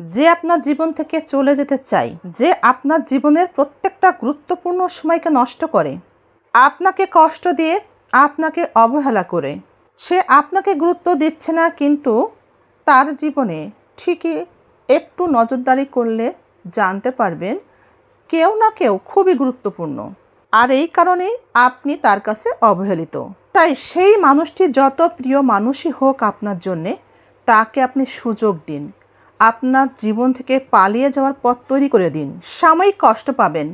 যে আপনার জীবন থেকে চলে যেতে চাই, যে আপনার জীবনের প্রত্যেকটা গুরুত্বপূর্ণ সময়কে নষ্ট করে, আপনাকে কষ্ট দিয়ে, আপনাকে অবহেলা করে, সে আপনাকে গুরুত্ব দিচ্ছে না কিন্তু তার জীবনে ঠিকই একটু নজরদারি করলে জানতে পারবেন কেউ না কেউ খুবই গুরুত্বপূর্ণ। আর এই কারণেই আপনি তার কাছে অবহেলিত। তাই সেই মানুষটি যত প্রিয় মানুষই হোক আপনার জন্যে, তাকে আপনি সুযোগ দিন। আপনার জীবন থেকে পালিয়ে যাওয়ার পথ তৈরি করে দিন। সাময়িক কষ্ট পাবেন,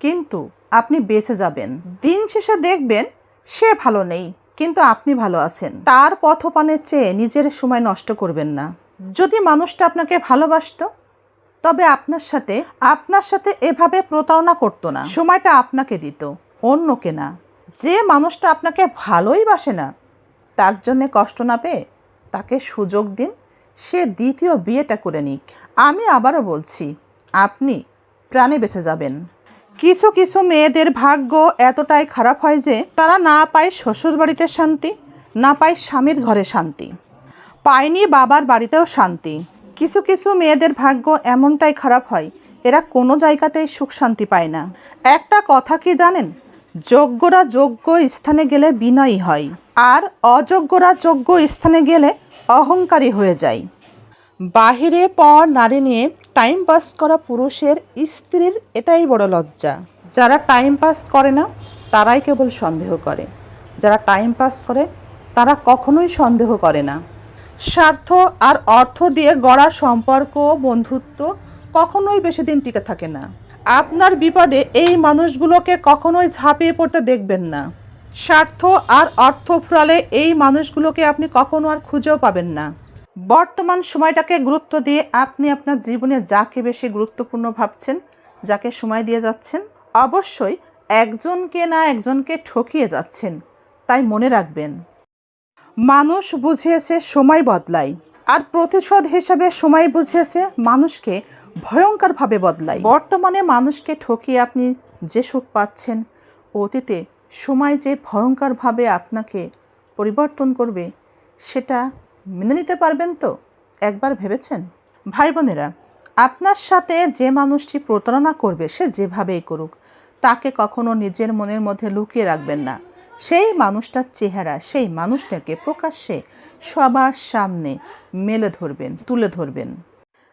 কিন্তু আপনি বেঁচে যাবেন। দিন শেষে দেখবেন সে ভালো নেই, কিন্তু আপনি ভালো আছেন। তার পথপানের চেয়ে নিজের সময় নষ্ট করবেন না। যদি মানুষটা আপনাকে ভালোবাসত, তবে আপনার সাথে আপনার সাথে এভাবে প্রতারণা করতো না। সময়টা আপনাকে দিত, অন্যকে না। যে মানুষটা আপনাকে ভালোই বাসে না, তার জন্যে কষ্ট না পেয়ে তাকে সুযোগ দিন। সে দ্বিতীয় বিয়েটা করে নিক। আমি আবারও বলছি, আপনি প্রাণে বেঁচে যাবেন। কিছু কিছু মেয়েদের ভাগ্য এতটাই খারাপ হয় যে তারা না পায় শ্বশুর বাড়িতে শান্তি, না পায় স্বামীর ঘরে শান্তি। পায়নি বাবার বাড়িতেও শান্তি। কিছু কিছু মেয়েদের ভাগ্য এমনটাই খারাপ হয়, এরা কোনো জায়গাতেই সুখ শান্তি পায় না। একটা কথা কি জানেন? যোগ্যরা যোগ্য স্থানে গেলে বিনয়ী হয়, আর অযোগ্যরা যোগ্য স্থানে গেলে অহংকারী হয়ে যায়। বাহিরে পর নারী নিয়ে টাইম পাস করা পুরুষের স্ত্রীর এটাই বড় লজ্জা। যারা টাইম পাস করে না, তারাই কেবল সন্দেহ করে। যারা টাইম পাস করে, তারা কখনোই সন্দেহ করে না। স্বার্থ আর অর্থ দিয়ে গড়া সম্পর্ক, বন্ধুত্ব কখনোই বেশি দিন টিকে থাকে না। আপনার বিপদে এই মানুষগুলোকে কখনোই ঝাঁপিয়ে পড়তে দেখবেন না। স্বার্থ আর অর্থ ফুরালে এই মানুষগুলোকে আপনি কখনো আর খুঁজেও পাবেন না। বর্তমান সময়টাকে গুরুত্ব দিয়ে আপনি আপনার জীবনে যাকে বেশি গুরুত্বপূর্ণ ভাবছেন, যাকে সময় দিয়ে যাচ্ছেন, অবশ্যই একজনকে না একজনকে ঠকিয়ে যাচ্ছেন, তাই মনে রাখবেন। মানুষ বুঝিয়েছে সময় বদলায় আর প্রতিশোধ হিসাবে সময় বুঝিয়েছে মানুষকে ভয়ঙ্করভাবে বদলায়। বর্তমানে মানুষকে ঠকিয়ে আপনি যে সুখ পাচ্ছেন, অতীতে সময় যে ভয়ঙ্করভাবে আপনাকে পরিবর্তন করবে, সেটা মেনে নিতে পারবেন তো? একবার ভেবেছেন? ভাই বোনেরা আপনার সাথে যে মানুষটি প্রতারণা করবে, সে যেভাবেই করুক, তাকে কখনো নিজের মনের মধ্যে লুকিয়ে রাখবেন না। সেই মানুষটার চেহারা, সেই মানুষটাকে প্রকাশ্যে সবার সামনে মেলে ধরবেন, তুলে ধরবেন।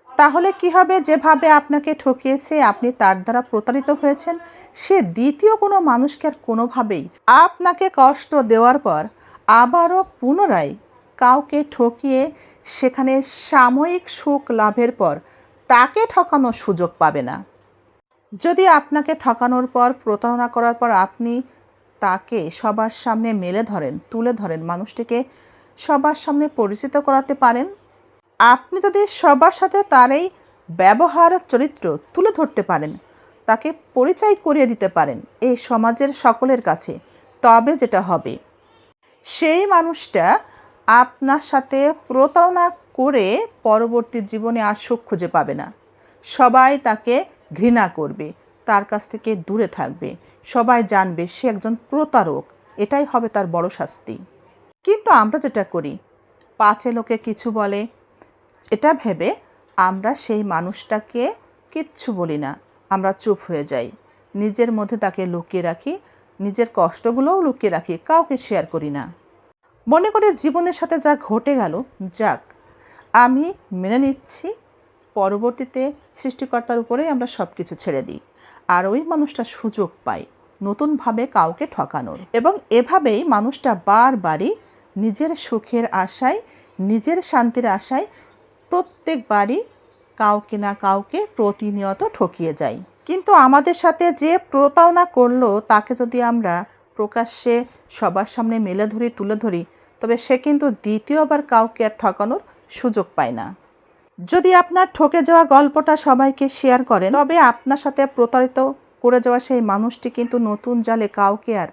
তাহলে কি হবে? যেভাবে আপনাকে ঠকিয়েছে, আপনি তার দ্বারা প্রতারিত হয়েছেন, সে দ্বিতীয় কোনো মানুষকে আর কোনোভাবেই আপনাকে কষ্ট দেওয়ার পর আবারও পুনরায় কাউকে ঠকিয়ে সেখানে সাময়িক সুখ লাভের পর তাকে ঠকানোর সুযোগ পাবে না। যদি আপনাকে ঠকানোর পর, প্রতারণা করার পর আপনি তাকে সবার সামনে মেলে ধরেন, তুলে ধরেন। মানুষটিকে সবার সামনে পরিচিত করাতে পারেন। আপনি যদি সবার সাথে তার এই ব্যবহার, চরিত্র তুলে ধরতে পারেন, তাকে পরিচয় করিয়ে দিতে পারেন এই সমাজের সকলের কাছে, তবে যেটা হবে, সেই মানুষটা আপনার সাথে প্রতারণা করে পরবর্তী জীবনে আর সুখ খুঁজে পাবে না। সবাই তাকে ঘৃণা করবে। তার কাছ থেকে দূরে থাকবে। সবাই জানবে সে একজন প্রতারক। এটাই হবে তার বড় শাস্তি। কিন্তু আমরা যেটা করি, পাঁচে লোকে কিছু বলে, এটা ভেবে আমরা সেই মানুষটাকে কিচ্ছু বলি না। আমরা চুপ হয়ে যাই। নিজের মধ্যে তাকে লুকিয়ে রাখি। নিজের কষ্টগুলোও লুকিয়ে রাখি। কাউকে শেয়ার করি না। মনে করে জীবনের সাথে যা ঘটে গেল, যাক, আমি মেনে নিচ্ছি। পরবর্তীতে সৃষ্টিকর্তার উপরেই আমরা সব কিছু ছেড়ে দিই। আর ওই মানুষটা সুযোগ পায় নতুনভাবে কাউকে ঠকানোর। এবং এভাবেই মানুষটা বারবারই নিজের সুখের আশায়, নিজের শান্তির আশায় প্রত্যেকবারই কাউকে না কাউকে প্রতিনিয়ত ঠকিয়ে যায়। কিন্তু আমাদের সাথে যে প্রতারণা করল, তাকে যদি আমরা প্রকাশ্যে সবার সামনে মেলে ধরি, তুলে ধরি, তবে সে কিন্তু দ্বিতীয়বার কাউকে আর ঠকানোর সুযোগ পায় না। যদি আপনার ঠকে যাওয়া গল্পটা সবাইকে শেয়ার করেন, তবে আপনার সাথে প্রতারিত করে যাওয়া সেই মানুষটি কিন্তু নতুন জালে কাউকে আর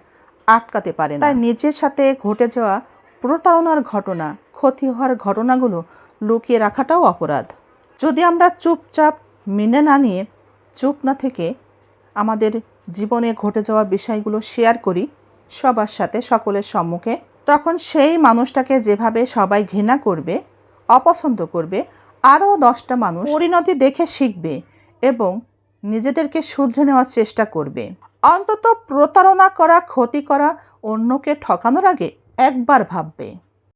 আটকাতে পারে তাই নিজের সাথে ঘটে যাওয়া প্রতারণার ঘটনা, ক্ষতি হওয়ার ঘটনাগুলো লুকিয়ে রাখাটাও অপরাধ। যদি আমরা চুপচাপ মেনে না নিয়ে, চুপ না থেকে আমাদের জীবনে ঘটে যাওয়া বিষয়গুলো শেয়ার করি সবার সাথে সকলের সম্মুখে, তখন সেই মানুষটাকে যেভাবে সবাই ঘৃণা করবে, অপছন্দ করবে আরও দশটা মানুষ পরিণতি দেখে শিখবে এবং নিজেদেরকে শুধরে নেওয়ার চেষ্টা করবে। অন্তত প্রতারণা করা ক্ষতি করা অন্যকে ঠকানোর আগে একবার ভাববে।